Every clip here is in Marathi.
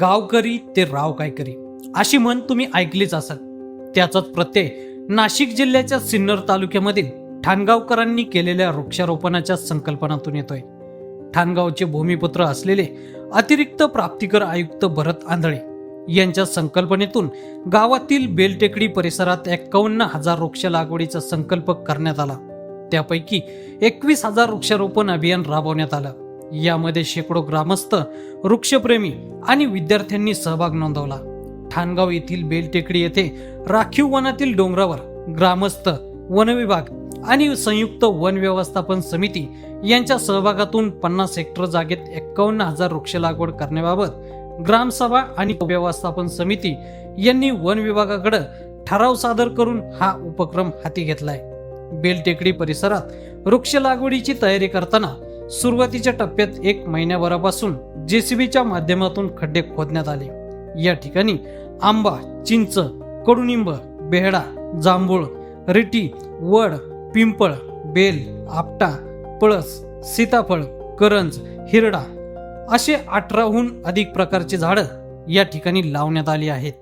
गावकरी ते राव काय करी अशी म्हण तुम्ही ऐकलीच असाल. त्याचाच प्रत्यय नाशिक जिल्ह्याच्या सिन्नर तालुक्यामधील ठाणगावकरांनी केलेल्या वृक्षारोपणाच्या संकल्पनातून येतोय. ठाणगावचे भूमिपुत्र असलेले अतिरिक्त प्राप्तिकर आयुक्त भरत आंधळे यांच्या संकल्पनेतून गावातील बेलटेकडी परिसरात एक्कावन्न हजार वृक्ष लागवडीचा संकल्प करण्यात आला. त्यापैकी एकवीस हजार वृक्षारोपण अभियान राबवण्यात आलं. यामध्ये शेकडो ग्रामस्थ वृक्षप्रेमी आणि विद्यार्थ्यांनी सहभाग नोंदवला. ठाणगाव येथील बेलटेकडी येथे राखीव वनातील डोंगरावर ग्रामस्थ वनविभाग आणि संयुक्त वन व्यवस्थापन समिती यांच्या सहभागातून पन्नास हेक्टर जागेत एक्कावन्न हजार वृक्ष लागवड करण्याबाबत ग्रामसभा आणि व्यवस्थापन समिती यांनी वन विभागाकडे ठराव सादर करून हा उपक्रम हाती घेतलाय. बेलटेकडी परिसरात वृक्ष लागवडीची तयारी करताना सुरुवातीच्या टप्प्यात एक महिन्याभरापासून जेसीबीच्या माध्यमातून खड्डे खोदण्यात आले. या ठिकाणी आंबा चिंच कडुनिंब बेहडा जांभूळ रिटी वड पिंपळ बेल आपटा पळस सीताफळ करंज हिरडा असे अठराहून अधिक प्रकारची झाडं या ठिकाणी लावण्यात आली आहेत.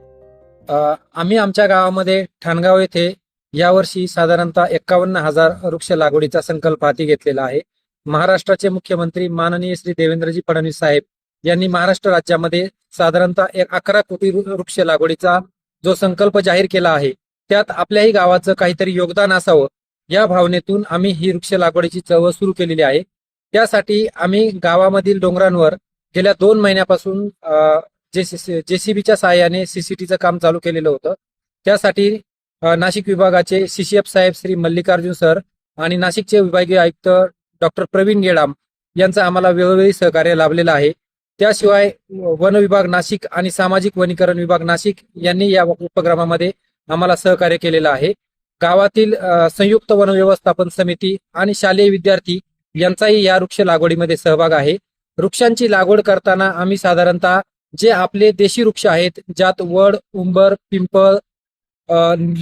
आम्ही आमच्या गावामध्ये ठाणगाव येथे यावर्षी साधारणतः एक्कावन्न हजार वृक्ष लागवडीचा संकल्प हाती घेतलेला आहे. महाराष्ट्राचे मुख्यमंत्री माननीय श्री देवेंद्रजी फडणवीस साहेब यांनी महाराष्ट्र राज्यामध्ये साधारणतः एक अकरा कोटी वृक्ष लागवडीचा जो संकल्प जाहीर केला आहे त्यात आपल्याही गावाचं काहीतरी योगदान असावं या भावनेतून आम्ही ही वृक्ष लागवडीची चळवळ सुरू केलेली आहे. त्यासाठी आम्ही गावामधील डोंगरांवर गेल्या दोन महिन्यापासून जे जेसीबीच्या सहाय्याने सीसीटीचं काम चालू केलेलं होतं. त्यासाठी नाशिक विभागाचे सीसीएफ साहेब श्री मल्लिकार्जुन सर आणि नाशिकचे विभागीय आयुक्त डॉक्टर प्रवीण गेडाम यांचं आम्हाला वेळोवेळी सहकार्य लाभलेलं आहे. त्याशिवाय वन विभाग नाशिक आणि सामाजिक वनीकरण विभाग नाशिक यांनी या उपक्रमामध्ये आम्हाला सहकार्य केलेलं आहे. गावातील संयुक्त वन व्यवस्थापन समिती आणि शालेय विद्यार्थी यांचाही या वृक्ष लागवडीमध्ये सहभाग आहे. वृक्षांची लागवड करताना आम्ही साधारणतः जे आपले देशी वृक्ष आहेत ज्यात वड उंबर पिंपळ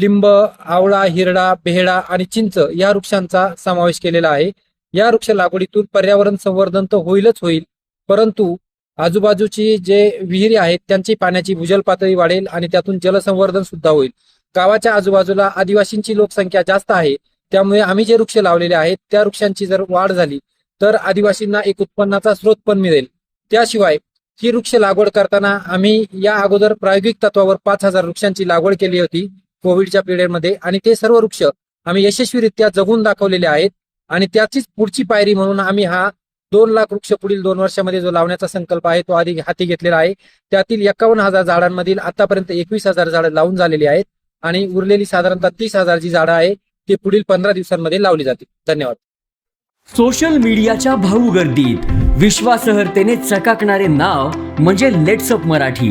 लिंब आवळा हिरडा बेहडा आणि चिंच या वृक्षांचा समावेश केलेला आहे. या वृक्ष लागवडीतून पर्यावरण संवर्धन तर होईलच होईल परंतु आजूबाजूची जे विहिरी आहेत त्यांची पाण्याची भूजल पातळी वाढेल आणि त्यातून जलसंवर्धन सुद्धा होईल. गावाच्या आजूबाजूला आदिवासींची लोकसंख्या जास्त आहे त्यामुळे आम्ही जे वृक्ष लावलेले आहेत त्या वृक्षांची जर वाढ झाली तर आदिवासींना एक उत्पन्नाचा स्रोत पण मिळेल. त्याशिवाय ही वृक्ष लागवड करताना आम्ही या अगोदर प्रायोगिक तत्वावर पाच हजार वृक्षांची लागवड केली होती कोविडच्या पिरियडमध्ये आणि ते सर्व वृक्ष आम्ही यशस्वीरित्या जगून दाखवलेले आहेत. आणि त्याचीच पुढची पायरी म्हणून आम्ही हा दोन लाख वृक्ष पुढील दोन वर्षामध्ये जो लावण्याचा संकल्प आहे तो आधी हाती घेतलेला आहे. त्यातील एकावन्न हजार झाडांमधील आतापर्यंत एकवीस हजार झाडं लावून झालेली आहेत आणि उरलेली साधारणतः तीस हजार जी झाडं आहे ती पुढील पंधरा दिवसांमध्ये लावली जातील. धन्यवाद. सोशल मीडियाच्या भाऊ गर्दीत विश्वासार्हतेने चकाकणारे नाव म्हणजे लेट्सअप मराठी.